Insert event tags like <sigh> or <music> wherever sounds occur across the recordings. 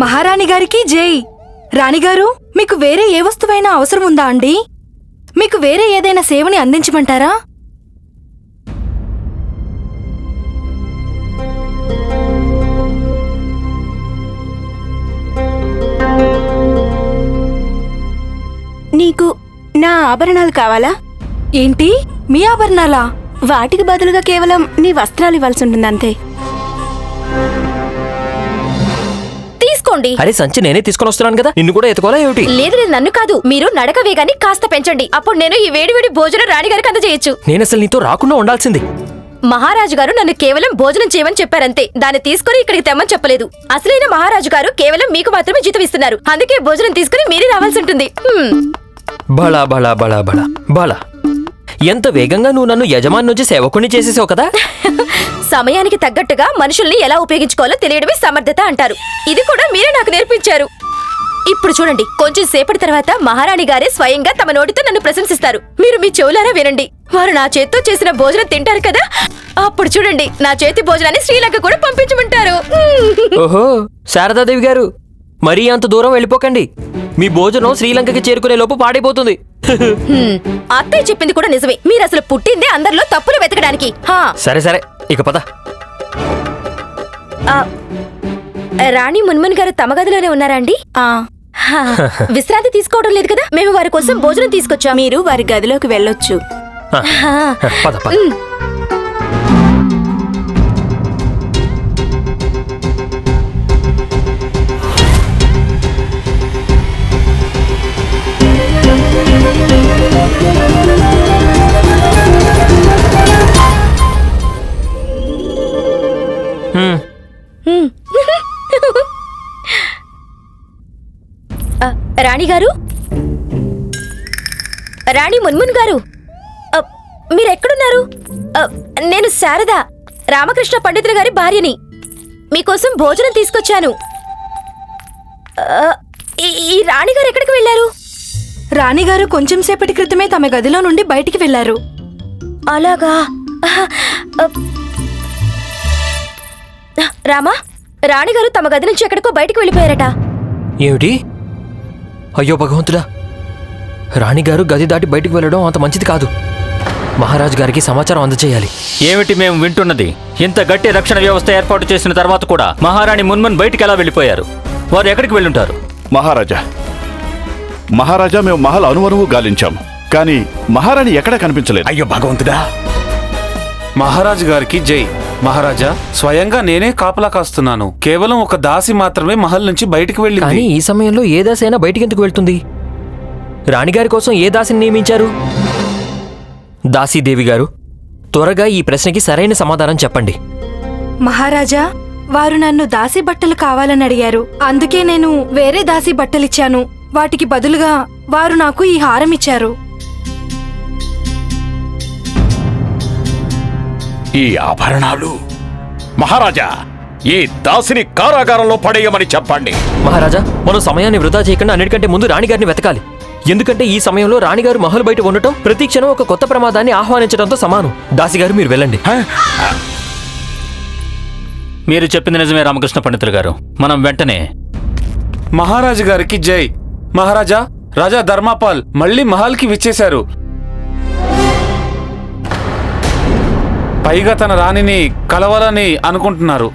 మహారాణి గారికి జై. రాణిగారు మీకు వేరే ఏ వస్తువైనా అవసరం ఉందా అండి? మీకు వేరే ఏదైనా సేవని అందించమంటారా? నీకు నా ఆభరణాలు కావాలా? ఏంటి? మీ ఆభరణాలా? వాటికి బదులుగా కేవలం నీ వస్త్రాలు ఇవ్వాల్సి ఉంటుంది తీసుకోండి. అరే సంచి నేనే తీసుకొని వస్తున్నాను కదా నిన్ను కూడా ఎత్తుకోవాలా ఏమిటి? లేదు లేదు నన్ను కాదు. మీరు నడక వేగాన్ని కాస్త పెంచండి. అప్పుడు నేను ఈ వేడి వేడి భోజనం రాణిగారికి అందజేయచ్చు. నేను అసలు నీతో రాకుండా ఉండాల్సింది. మహారాజు గారు నన్ను కేవలం భోజనం చేయమని చెప్పారంతే. దాన్ని తీసుకుని ఇక్కడికి తెమ్మని చెప్పలేదు. అసలైన మహారాజు గారు కేవలం మీకు మాత్రమే జీతం ఇస్తున్నారు. అందుకే భోజనం తీసుకుని మీరే రావాల్సి ఉంటుంది. బలా బలా బలా బలా బలా ఎంత వేగంగా నువ్వు నన్ను యజమాని నుంచి సేవకుని చేసేసావు కదా? <laughs> సమయానికి తగ్గట్టుగా మనుషుల్ని ఎలా ఉపయోగించుకోవాలో తెలియడమే సమర్థత అంటారు. ఇది కూడా మీరే నాకు నేర్పించారు. ఇప్పుడు చూడండి కొంచెం సేపటి తర్వాత మహారాణి గారే స్వయంగా తమ నోటితో నన్ను ప్రశంసిస్తారు. మీరు మీ చెవులారా వినండి. వారు నా చేత్తో చేసిన భోజనం తింటారు కదా? అప్పుడు చూడండి నా చేతి భోజనాన్ని శ్రీలంక కూడా పంపించమంటారు. ఓహో శారదాదేవి గారు మరీ అంత దూరం వెళ్ళిపోకండి. మీ భోజనం శ్రీలంకకి చేరుకునే లోపు పాడైపోతుంది. <laughs> హ్మ్. అత్తయ్య చెప్పింది కూడా నిజమే. మీరు అసలు పుట్టిందే అందరిలో తప్పులు వెతకడానికి. హా. సరే సరే ఇక పద. ఆ, రాణి మున్మున్ గారు తమ గదిలోనే ఉన్నారా అండి? ఆ. హా, <laughs> విశ్రాంతి తీసుకోవడం లేదు కదా? మేము వారి కోసం భోజనం తీసుకొచ్చాం. మీరు వారి గదిలోకి వెళ్ళొచ్చు. ఆ, హా. పద పద. హ్మ్. రాణి గారు? రాణి మున్మున్ గారు మీరెక్కడున్నారు? నేను శారద రామకృష్ణ పండితుల గారి భార్యని. మీకోసం భోజనం తీసుకొచ్చాను. ఈ- ఈ రాణి గారు ఎక్కడికి వెళ్ళారు? రాణిగారు కొంచెం సేపటి క్రితమే తమ గదిలో నుండి బయటికి వెళ్ళారు అలాగా. రామా రాణిగారు తమ గది నుంచి ఎక్కడికో బయటికి వెళ్ళిపోయారట. ఏమిటి? అయ్యో భగవంతుడా రాణిగారు గది దాటి బయటికి వెళ్ళడం అంత మంచిది కాదు. మహారాజు గారికి సమాచారం అందజేయాలి. ఏమిటి మేము వింటున్నది? ఇంత గట్టి రక్షణ వ్యవస్థ ఏర్పాటు చేసిన తర్వాత కూడా మహారాణి మున్మున్ బయటికి ఎలా వెళ్ళిపోయారు? వారు ఎక్కడికి వెళ్ళుంటారు? మహారాజా మహారాజా మేము మహల్ అనువనువు గాలించాం కానీ మహారాణి ఎక్కడా కనిపించలేదు. అయ్యో భగవంతుడా మహారాజు గారికి జై. మహారాజా స్వయంగా నేనే కాపలా కాస్తున్నాను. కేవలం ఒక దాసి మాత్రమే మహల్ నుంచి బయటికి కానీ వెళ్ళింది ఈ సమయంలో ఏ దాసి అయినా బయటికి ఎందుకు వెళ్తుంది? రాణిగారి కోసం ఏ దాసిని నియమించారు? దాసీదేవి గారు త్వరగా ఈ ప్రశ్నకి సరైన సమాధానం చెప్పండి. మహారాజా వారు నన్ను దాసి బట్టలు కావాలని అడిగారు. అందుకే నేను వేరే దాసి బట్టలిచ్చాను. వాటికి బదులుగా వారు నాకు ఈ హారం ఇచ్చారు ఈ ఆభరణాలు? మహారాజా ఈ దాసిని కారాగారంలో పడేయమని చెప్పండి. మహారాజా మనం సమయాన్ని వృధా చేయకుండా అన్నిటికంటే ముందు రాణిగారిని వెతకాలి. ఎందుకంటే ఈ సమయంలో రాణిగారు మహల్ బయట ఉండటం ప్రతి క్షణం ఒక కొత్త ప్రమాదాన్ని ఆహ్వానించడంతో సమానం. దాసిగారు మీరు వెళ్ళండి. మీరు చెప్పింది నిజమే రామకృష్ణ పండితులు గారు. మనం వెంటనే మహారాజు గారికి జై. మహారాజా రాజా ధర్మాపాల్ మళ్ళీ మహల్కి విచ్చేశారు. పైగా తన రాణిని కలవాలని అనుకుంటున్నారు.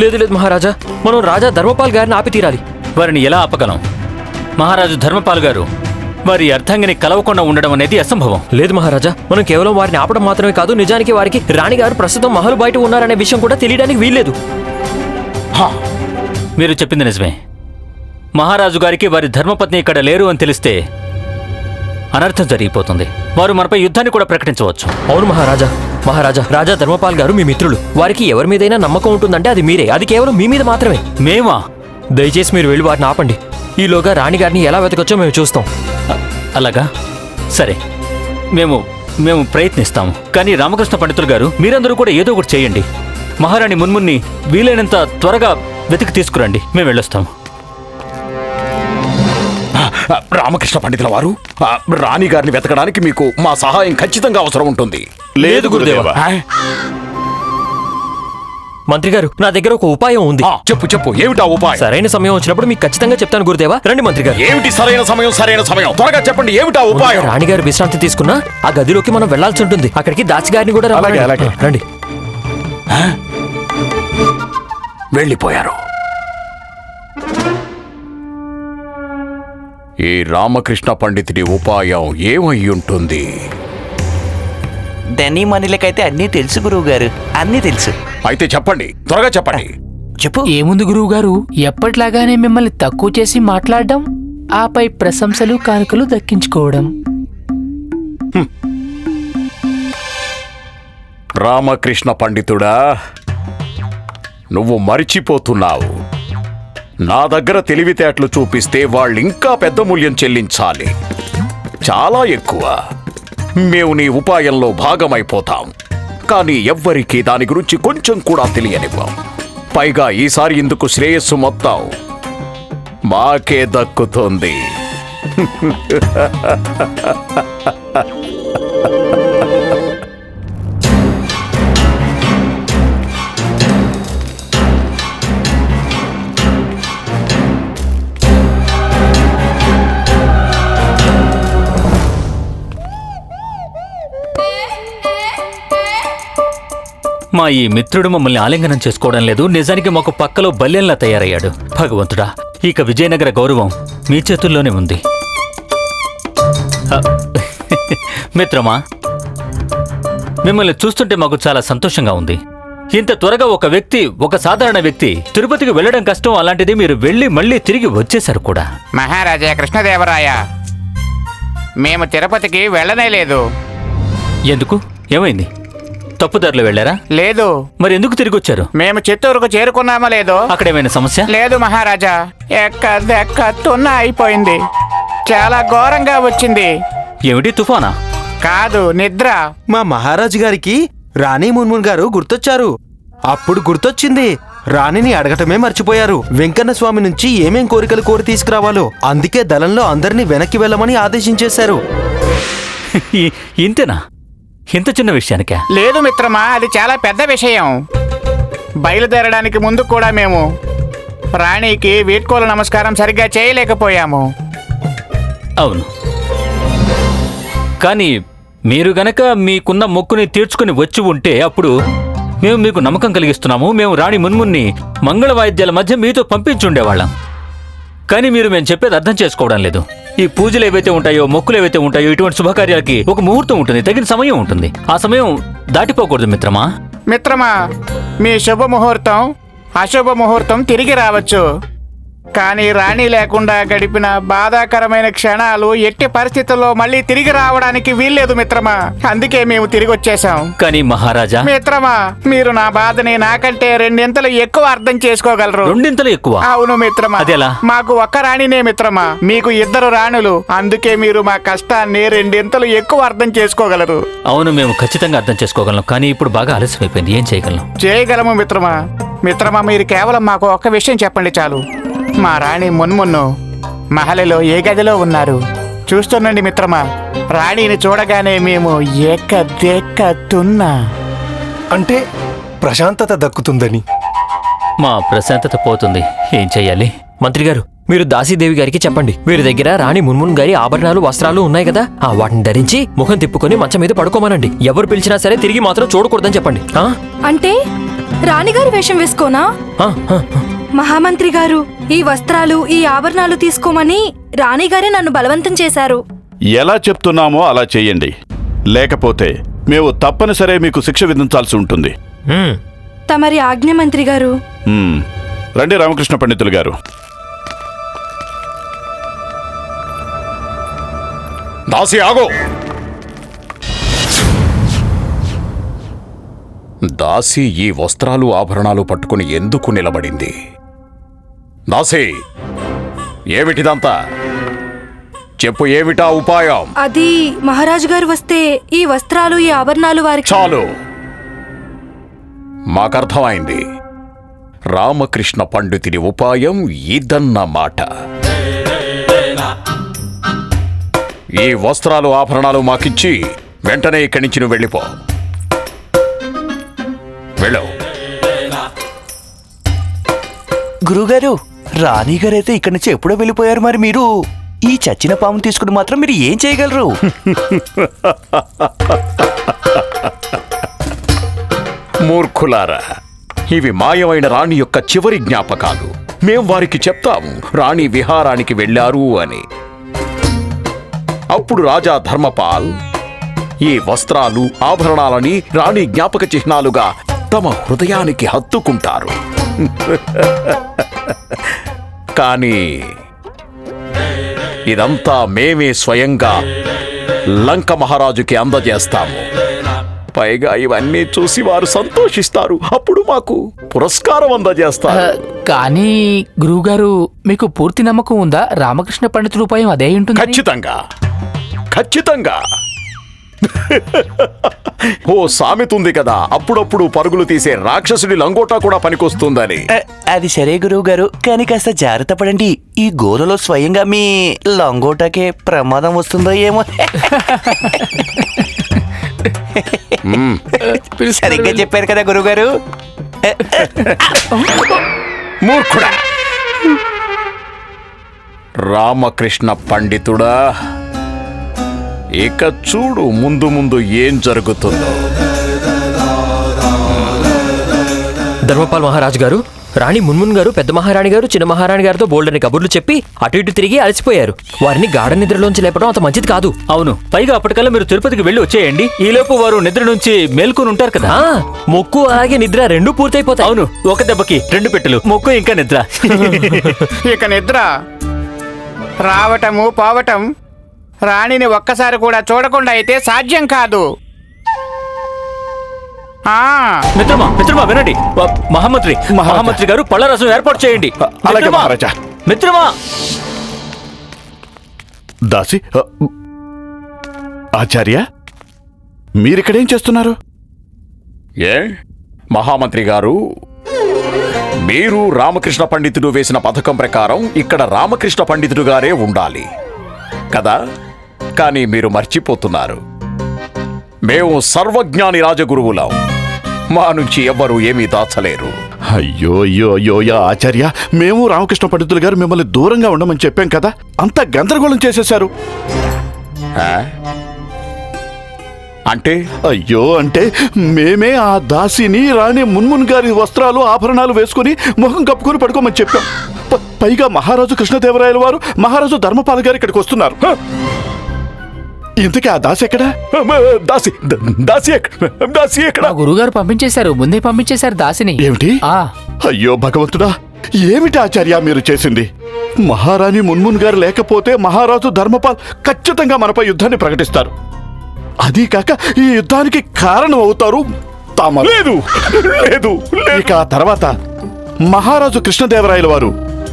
లేదు లేదు మహారాజా. మనం రాజా ధర్మపాల్ గారిని ఆపి తీరాలి. వారిని ఎలా ఆపగలం? మహారాజు ధర్మపాల్ గారు వారి అర్థంగిని కలవకుండా ఉండడం అనేది అసంభవం. లేదు మహారాజా మనం కేవలం వారిని ఆపడం మాత్రమే కాదు నిజానికి వారికి రాణిగారు ప్రస్తుతం మహల్ బయట ఉన్నారనే విషయం కూడా తెలియడానికి వీల్లేదు. మీరు చెప్పింది నిజమే. మహారాజు గారికి వారి ధర్మపత్ని ఇక్కడ లేరు అని తెలిస్తే అనర్థం జరిగిపోతుంది. వారు మనపై యుద్ధాన్ని కూడా ప్రకటించవచ్చు. అవును మహారాజా మహారాజా రాజా ధర్మపాల్ గారు మీ మిత్రులు. వారికి ఎవరి మీదైనా నమ్మకం ఉంటుందంటే అది మీరే. అది కేవలం మీ మీద మాత్రమే. మేమా? దయచేసి మీరు వెళ్ళి వారిని ఆపండి. ఈలోగా రాణిగారిని ఎలా వెతకొచ్చో మేము చూస్తాం. అలాగా? సరే. మేము మేము ప్రయత్నిస్తాము. కానీ రామకృష్ణ పండితులు గారు మీరందరూ కూడా ఏదో ఒకటి చేయండి. మహారాణి మున్మున్ని వీలైనంత త్వరగా వెతికి తీసుకురండి. మేము వెళ్ళొస్తాము. రామకృష్ణ పండితుల వారు రాణి గారిని వెతకడానికి మీకు మా సహాయం ఖచ్చితంగా అవసరం ఉంటుంది. లేదు గురుదేవా? మంత్రి గారు నా దగ్గర ఒక ఉపాయం ఉంది. చెప్పు చెప్పు. ఏమిటా ఉపాయం? సరైన సమయం వచ్చినప్పుడు మీకు ఖచ్చితంగా చెప్తాను గురుదేవా. రండి మంత్రి గారు. ఏమిటి సరైన సమయం సరైన సమయం? త్వరగా చెప్పండి ఏమిటా ఉపాయం? రాణిగారు విశ్రాంతి తీసుకున్నా ఆ గదిలోకి మనం వెళ్ళాల్సి ఉంటుంది. అక్కడికి దాచి గారిని కూడా రమ్మనండి. అలాగే, అలాగే. రండి. వెళ్ళిపోయారు. ఈ రామకృష్ణ పండితుడి ఉపాయం ఏమై ఉంటుంది ధనీమణులకైతే అన్నీ తెలుసు గురువు గారు అన్నీ తెలుసు. అయితే చెప్పండి త్వరగా చెప్పండి. చెప్పు. ఏముంది గురువు గారు ఎప్పట్లాగానే మిమ్మల్ని తక్కువ చేసి మాట్లాడడం ఆపై ప్రశంసలు కానుకలు దక్కించుకోవడం. రామకృష్ణ పండితుడా నువ్వు మరిచిపోతున్నావు. నా దగ్గర తెలివితేటలు చూపిస్తే వాళ్ళు ఇంకా పెద్ద మూల్యం చెల్లించాలి. చాలా ఎక్కువ. మేము నీ ఉపాయంలో భాగమైపోతాం. కానీ ఎవ్వరికీ దాని గురించి కొంచెం కూడా తెలియనివ్వం. పైగా ఈసారి ఇందుకు శ్రేయస్సు మొత్తం మాకే దక్కుతుంది. <laughs> మా ఈ మిత్రుడు మమ్మల్ని ఆలింగనం చేసుకోవడం లేదు. నిజానికి మాకు పక్కలో బల్యంలా తయారయ్యాడు. భగవంతుడా ఇక విజయనగర గౌరవం మీ చేతుల్లోనే ఉంది. మిత్రమా మిమ్మల్ని చూస్తుంటే మాకు చాలా సంతోషంగా ఉంది. ఇంత త్వరగా ఒక వ్యక్తి ఒక సాధారణ వ్యక్తి తిరుపతికి వెళ్ళడం కష్టం అలాంటిది మీరు వెళ్ళి మళ్ళీ తిరిగి వచ్చేశారు కూడా. మహారాజా కృష్ణదేవరాయ మేము తిరుపతికి వెళ్ళనే లేదు. ఎందుకు? ఏమైంది? తప్పుదారిలో వెళ్ళారా? లేదు. మరి ఎందుకు తిరిగి వచ్చారు మేము చిత్తూరుకు చేరుకున్నామో లేదో? అక్కడ ఏమైనా సమస్య? లేదు మహారాజా. ఎక్క దెక్క తున్న అయిపోయింది. చాలా ఘోరంగా వచ్చింది. ఏమిటి తుఫానా? కాదు నిద్ర. మా మహారాజు గారికి రాణి మున్మున్ గారు గుర్తొచ్చారు. అప్పుడు గుర్తొచ్చింది రాణిని అడగటమే మర్చిపోయారు. వెంకన్న స్వామి నుంచి ఏమేం కోరికలు కోరి తీసుకురావాలో అందుకే దళంలో అందరినీ వెనక్కి వెళ్ళమని ఆదేశించేశారు. <laughs> ఇంతేనా? ఇంత చిన్న విషయానికా? లేదు మిత్రమా అది చాలా పెద్ద విషయం. బయలుదేరడానికి ముందు కూడా మేము రాణికి వీడ్కోలు నమస్కారం సరిగ్గా చేయలేకపోయాము. అవును. కానీ మీరు గనక మీకున్న మొక్కుని తీర్చుకుని వచ్చి ఉంటే అప్పుడు మేము మీకు నమ్మకం కలిగిస్తున్నాము. మేము రాణి మున్మున్ని మంగళ వాయిద్యాల మధ్య మీతో పంపించుండేవాళ్ళం. కానీ మీరు మేము చెప్పేది అర్థం చేసుకోవడం లేదు. ఈ పూజలు ఏవైతే ఉంటాయో మొక్కులు ఏవైతే ఉంటాయో ఇటువంటి శుభకార్యాలకి ఒక ముహూర్తం ఉంటుంది. తగిన సమయం ఉంటుంది. ఆ సమయం దాటిపోకూడదు మిత్రమా? మిత్రమా మీ శుభ ముహూర్తం అశుభ ముహూర్తం తిరిగి రావచ్చు. కానీ రాణి లేకుండా గడిపిన బాధాకరమైన క్షణాలు ఎట్టి పరిస్థితుల్లో మళ్ళీ తిరిగి రావడానికి వీల్లేదు మిత్రమా. అందుకే మేము తిరిగి వచ్చేసాం కానీ మహారాజా. మిత్రమా మీరు నా బాధని నాకంటే రెండింతలు ఎక్కువ అర్థం చేసుకోగలరు. రెండింతలు ఎక్కువ? అవును మిత్రమా. అదెలా? మాకు ఒక్క రాణినే మిత్రమా. మీకు ఇద్దరు రాణులు. అందుకే మీరు మా కష్టాన్ని రెండింతలు ఎక్కువ అర్థం చేసుకోగలరు. అవును మేము ఖచ్చితంగా అర్థం చేసుకోగలం కానీ ఇప్పుడు బాగా ఆలస్యమైపోయింది. ఏం చేయగలం? చేయగలము మిత్రమా. మిత్రమా మీరు కేవలం మాకు ఒక్క విషయం చెప్పండి చాలు. మా రాణి మున్మున్ను మహలలో ఏ గదిలో ఉన్నారు? చూస్తుండండి మిత్రమా రాణిని చూడగానే మేము ఎక్క దెక్క తున్నా అంటే ప్రశాంతత దక్కుతుందని. మా ప్రశాంతత పోతుంది. ఏం చెయ్యాలి? మంత్రి గారు మీరు దాసీదేవి గారికి చెప్పండి. వీరి దగ్గర రాణి మున్మున్ గారి ఆభరణాలు వస్త్రాలు ఉన్నాయి కదా? ఆ వాటిని ధరించి ముఖం తిప్పుకొని మంచం మీద పడుకోమనండి. ఎవరు పిలిచినా సరే తిరిగి మాత్రం చూడకూడదని చెప్పండి. ఆ? అంటే రాణిగారి వేషం వేసుకోనా? ఆ, ఆ, ఆ. మహామంత్రి గారు ఈ వస్త్రాలు ఈ ఆభరణాలు తీసుకోమని రాణిగారే నన్ను బలవంతం చేశారు. ఎలా చెప్తున్నామో అలా చెయ్యండి లేకపోతే మేము తప్పనిసరే మీకు శిక్ష విధించాల్సి ఉంటుంది. తమరి ఆజ్ఞ మంత్రి గారు. రండి రామకృష్ణ పండితులు గారు. దాసి ఆగో. దాసి ఈ వస్త్రాలు ఆభరణాలు పట్టుకుని ఎందుకు నిలబడింది? దాసి ఏమిటిదంతా? చెప్పు ఏమిటా ఉపాయం? అది మహారాజు గారు వస్తే ఈ వస్త్రాలు ఈ ఆభరణాలు వారికి చాలు. మాకర్థమైంది. రామకృష్ణ పండితుడి ఉపాయం ఇదన్నమాట ఈ వస్త్రాలు ఆభరణాలు మాకిచ్చి వెంటనే ఇక్కడి నుంచి నువ్వు వెళ్ళిపో. వెళ్ళు. గురుగారు రాణిగారు అయితే ఇక్కడి నుంచి ఎప్పుడో వెళ్ళిపోయారు మరి మీరు? ఈ చచ్చిన పాము తీసుకుని మాత్రం మీరు ఏం చేయగలరు? మూర్ఖులారా ఇవి మాయమైన రాణి యొక్క చివరి జ్ఞాపకాలు. మేం వారికి చెప్తాము రాణి విహారానికి వెళ్ళారు అని. అప్పుడు రాజా ధర్మపాల్ ఈ వస్త్రాలు ఆభరణాలని రాణి జ్ఞాపక చిహ్నాలుగా తమ హృదయానికి హత్తుకుంటారు. కానీ ఇదంతా మేమే స్వయంగా లంక మహారాజుకి అందజేస్తాము. పైగా ఇవన్నీ చూసి వారు సంతోషిస్తారు. అప్పుడు మాకు పురస్కారం అందజేస్తారు. కానీ గురువుగారు మీకు పూర్తి నమ్మకం ఉందా? రామకృష్ణ పండితుడు ఉపాయం అదే ఉంటుంది ఖచ్చితంగా. ఖచ్చితంగా. ఓ సామెత ఉంది కదా. అప్పుడప్పుడు పరుగులు తీసే రాక్షసుడి లంగోటా కూడా పనికొస్తుందని. అది సరే గురువు గారు కానీ కాస్త జాగ్రత్త పడండి. ఈ గోలలో స్వయంగా మీ లంగోటాకే ప్రమాదం వస్తుందో ఏమో. సరిగ్గా చెప్పారు కదా గురువుగారు. మూర్ఖుడా. రామకృష్ణ పండితుడా. ఇక చూడు ముందు ముందు ఏం జరుగుతుందో. ధర్మపాల్ మహారాజు గారు రాణి మున్మున్ గారు పెద్ద మహారాణి గారు చిన్న మహారాణి గారితో బోల్డని కబుర్లు చెప్పి అటు ఇటు తిరిగి అలసిపోయారు. వారిని గాఢ నిద్రలోంచి లేపడం అంత మంచిది కాదు. అవును పైగా అప్పటికల్లా మీరు తిరుపతికి వెళ్ళి వచ్చేయండి. ఈలోపు వారు నిద్ర నుంచి మేల్కొని ఉంటారు కదా. మొక్కు అలాగే నిద్ర రెండూ పూర్తయిపోతాయి. అవును ఒక దెబ్బకి రెండు పెట్టెలు మొక్కు ఇంకా నిద్ర. <laughs> ఇక నిద్ర. రావటము పోవటం. రాణిని ఒక్కసారి కూడా చూడకుండా అయితే సాధ్యం కాదు. ఆ. మిత్రమా మిత్రమా వినండి. వ- మహామంత్రి మహామంత్రి గారు పళ్ళ రసం ఏర్పాటు చేయండి. అలాగే మిత్రమా, మహారాజా. మిత్రమా. దాసి అ, ఆచార్య మీరిక్కడేం చేస్తున్నారు? ఏ? మహామంత్రి గారు మీరు రామకృష్ణ పండితుడు వేసిన పథకం ప్రకారం ఇక్కడ రామకృష్ణ పండితుడు గారే ఉండాలి. కదా? కానీ మీరు మర్చిపోతున్నారు. మేము సర్వజ్ఞాని రాజగురువులం. మా నుంచి ఎవ్వరూ ఏమీ దాచలేరు. అయ్యో అయ్యో అయ్యో యా ఆచార్య మేము రామకృష్ణ పండితులు గారు మిమ్మల్ని దూరంగా ఉండమని చెప్పాం కదా? అంతా గందరగోళం చేసేశారు? అంటే? అయ్యో అంటే మేమే ఆ దాసిని రాణి మున్మున్ గారి వస్త్రాలు ఆభరణాలు వేసుకుని ముఖం కప్పుకొని పడుకోమని చెప్పాం. పైగా మహారాజు కృష్ణదేవరాయల వారు మహారాజు ధర్మపాల్ గారు ఇక్కడికి వస్తున్నారు! ఇంతకీ ఆ దాసి ఎక్కడా? దాసి దాసి ఎక్కడ దాసి ఎక్కడ? మా గురువుగారు పంపించేశారు ముందే పంపించేశారు దాసిని. ఏమిటి? ఆ. అయ్యో భగవంతుడా ఏమిటి ఆచార్య మీరు చేసింది? మహారాణి మున్మున్ గారు లేకపోతే మహారాజు ధర్మపాల్ ఖచ్చితంగా మనపై యుద్ధాన్ని ప్రకటిస్తారు. అదీ కాక ఈ యుద్ధానికి కారణం అవుతారు తాము లేదు లేదు ఇక ఆ తర్వాత మహారాజు కృష్ణదేవరాయల వారు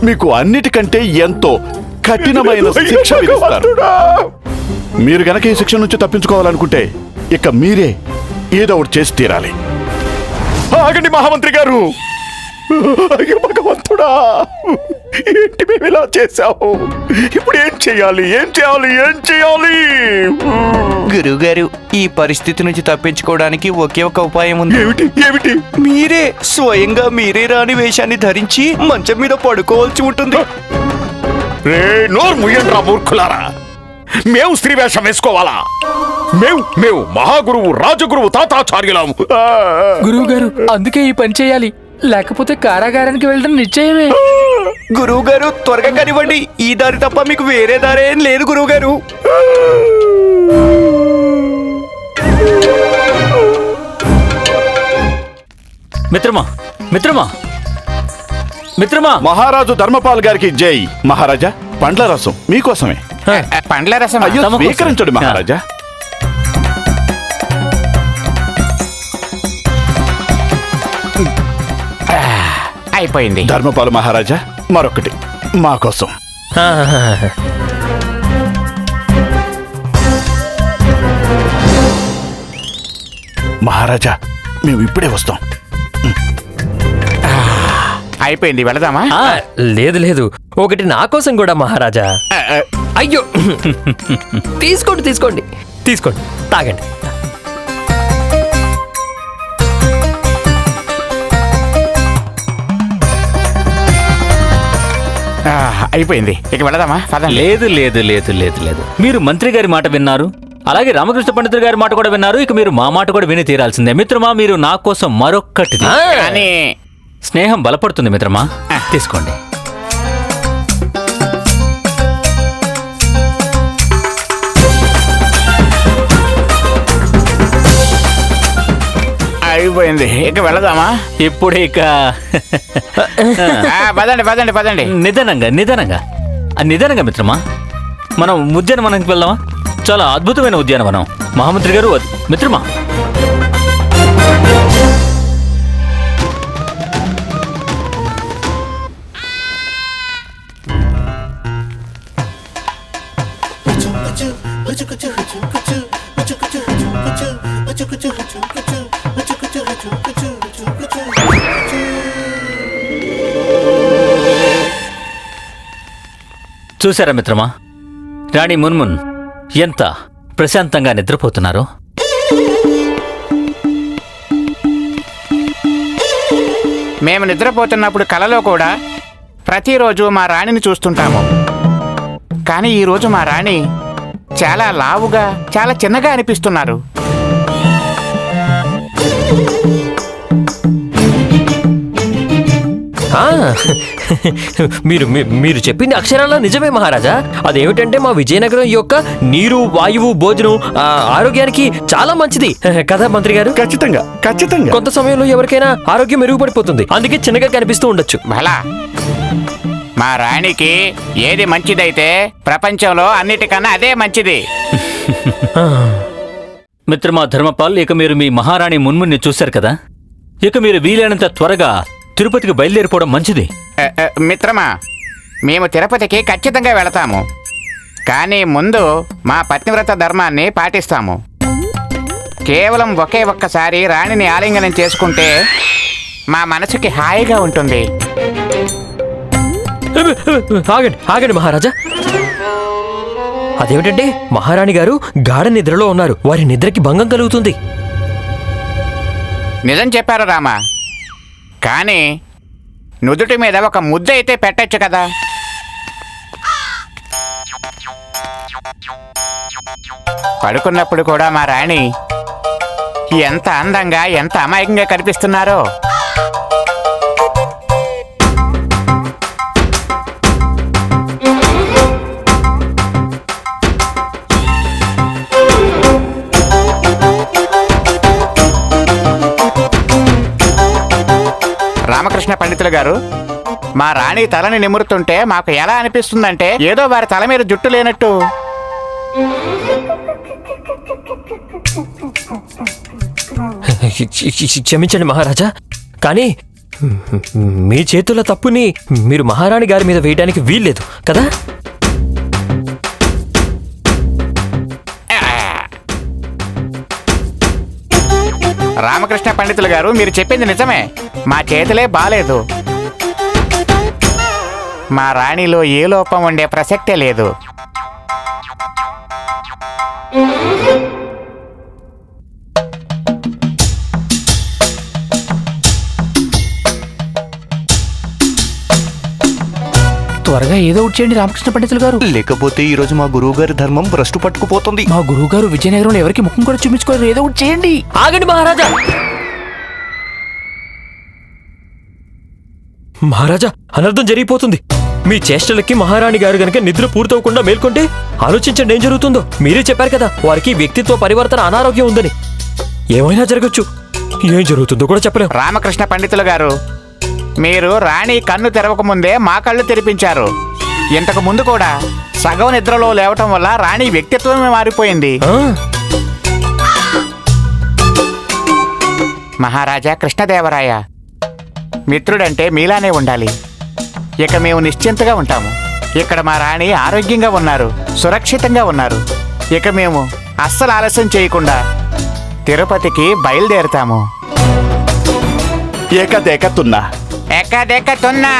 మీకు అన్నిటికంటే ఎంతో కఠినమైన శిక్ష విధిస్తారు. మీరు గనక ఈ శిక్ష నుంచి తప్పించుకోవాలనుకుంటే ఇక మీరే ఏదో ఒకటి చేసి తీరాలి. ఆగండి మహామంత్రి గారు. అయ్యో భగవంతుడా! ఏంటి మేము ఇలా చేశాము ఇప్పుడు ఏం చేయాలి? ఏం చేయాలి? ఏం చేయాలి? గురువు గారు ఈ పరిస్థితి నుంచి తప్పించుకోవడానికి ఒకే ఒక ఉపాయం ఉంది. ఏమిటి? ఏమిటి? మీరే స్వయంగా మీరే రాని వేషాన్ని ధరించి మంచం మీద పడుకోవాల్సి ఉంటుంది. రే నోరు ముయ్యండ్రా మూర్ఖులారా. మేము స్త్రీ వేషం వేసుకోవాలా? మేము మేము మహాగురువు రాజగురువు తాతాచార్యులం. గురువు గారు అందుకే ఈ పని చేయాలి. లేకపోతే కారాగారానికి వెళ్ళడం నిశ్చయమే. గురువు గారు త్వరగా కానివ్వండి. ఈ దారి తప్ప మీకు వేరే దారి ఏం లేదు గురువు గారు మిత్రమా మిత్రమా మిత్రమా. మహారాజు ధర్మపాల్ గారికి జై. మహారాజా పండ్ల రసం మీకోసమే. పండ్ల రసం అయ్యో తమ కోసం. స్వీకరించండి మహారాజా. అయిపోయింది. ధర్మపాల్ మహారాజా మరొకటి మా కోసం. మహారాజా మేము ఇప్పుడే వస్తాం. అయిపోయింది వెళదామా? ఆ, లేదు లేదు. ఒకటి నా కోసం కూడా మహారాజా. అయ్యో. తీసుకోండి తీసుకోండి. తీసుకోండి తాగండి. అయిపోయింది. ఇక వెళదామా? పదండి. లేదు లేదు లేదు లేదు లేదు. మీరు మంత్రి గారి మాట విన్నారు. అలాగే రామకృష్ణ పండితులు గారి మాట కూడా విన్నారు. ఇక మీరు మా మాట కూడా విని తీరాల్సిందే. మిత్రమా మీరు నా కోసం మరొక్కటి కానీ స్నేహం బలపడుతుంది మిత్రమా. తీసుకోండి. అయిపోయింది ఇక వెళదామా? ఇప్పుడు ఇక ఆ, పదండి పదండి పదండి. నిదానంగా నిదానంగా. ఆ, నిదానంగా మిత్రమా? మనం ఉద్యానవనానికి వెళ్దామా? చాలా అద్భుతమైన ఉద్యానవనం. మహామంత్రి గారు అది- మిత్రమా? చూసారా మిత్రమా? రాణి మున్మున్ ఎంత ప్రశాంతంగా నిద్రపోతున్నారు? మేము నిద్రపోతున్నప్పుడు కలలో కూడా ప్రతిరోజు మా రాణిని చూస్తుంటాము. కానీ ఈరోజు మా రాణి చాలా లావుగా చాలా చిన్నగా అనిపిస్తున్నారు. మీరు మీరు చెప్పింది అక్షరాల నిజమే మహారాజా. అదేమిటంటే మా విజయనగరం యొక్క నీరు వాయువు భోజనం ఆరోగ్యానికి చాలా మంచిది. కదా మంత్రి గారు? ఖచ్చితంగా ఖచ్చితంగా. కొంత సమయంలో ఎవరికైనా ఆరోగ్యం మెరుగుపడిపోతుంది. అందుకే చిన్నగా కనిపిస్తూ ఉండొచ్చు. భలా మా రాణికి ఏది మంచిదైతే ప్రపంచంలో అన్నిటికన్నా అదే మంచిది. మిత్రమా ధర్మపాల్ ఇక మీరు మీ మహారాణి మున్మున్ని చూశారు కదా? ఇక మీరు వీలైనంత త్వరగా తిరుపతికి బయలుదేరిపోవడం మంచిది. మిత్రమా మేము తిరుపతికి ఖచ్చితంగా వెళతాము. కానీ ముందు మా పత్నివ్రత ధర్మాన్ని పాటిస్తాము. కేవలం ఒకే ఒక్కసారి రాణిని ఆలింగనం చేసుకుంటే మా మనసుకి హాయిగా ఉంటుంది. ఆగండి ఆగండి మహారాజా. అదేమిటంటే మహారాణి గారు గాఢ నిద్రలో ఉన్నారు. వారి నిద్రకి భంగం కలుగుతుంది. నిజం చెప్పారు రామా. కానీ నుదుటి మీద ఒక ముద్ద అయితే పెట్టచ్చు కదా. పడుకున్నప్పుడు కూడా మా రాణి ఎంత అందంగా ఎంత అమాయకంగా కనిపిస్తున్నారో. రామకృష్ణ పండితులు గారు మా రాణి తలని నిమురుతుంటే మాకు ఎలా అనిపిస్తుందంటే ఏదో వారి తల మీద జుట్టు లేనట్టు. క్షమించండి మహారాజా కానీ మీ చేతుల తప్పుని మీరు మహారాణి గారి మీద వేయడానికి వీల్లేదు కదా? రామకృష్ణ పండితులు గారు మీరు చెప్పింది నిజమే. మా చేతులే బాలేదు. మా రాణిలో ఏ లోపం ఉండే ప్రసక్తే లేదు. త్వరగా ఏదో ఒకటి చేయండి రామకృష్ణ పండితులు గారు. లేకపోతే ఈ రోజు మా గురువు గారి ధర్మం భ్రష్టు పట్టుకుపోతుంది. మా గురువు గారు విజయనగరంలో ఎవరికి ముఖం కూడా చూపించుకోరు ఏదో ఒకటి చేయండి. ఆగండి మహారాజా. మహారాజా అనర్థం జరిగిపోతుంది. మీ చేష్టలకి మహారాణి గారు గనక నిద్ర పూర్తవకుండా మేల్కొంటే ఆలోచించండి ఏం జరుగుతుందో. మీరే చెప్పారు కదా వారికి వ్యక్తిత్వ పరివర్తన అనారోగ్యం ఉందని. ఏమైనా జరగచ్చు. ఏం జరుగుతుందో కూడా చెప్పలేం. రామకృష్ణ పండితులు గారు మీరు రాణి కన్ను తెరవకముందే మా కళ్ళు తెరిపించారు. ఇంతకు ముందు కూడా సగం నిద్రలో లేవటం వల్ల రాణి వ్యక్తిత్వమే మారిపోయింది. మహారాజా కృష్ణదేవరాయ మిత్రుడంటే మీలానే ఉండాలి. ఇక మేము నిశ్చింతగా ఉంటాము. ఇక్కడ మా రాణి ఆరోగ్యంగా ఉన్నారు సురక్షితంగా ఉన్నారు. ఇక మేము అస్సలు ఆలస్యం చేయకుండా తిరుపతికి బయలుదేరుతాము. ఏకదేకతున్నా एका देखा तुन्ना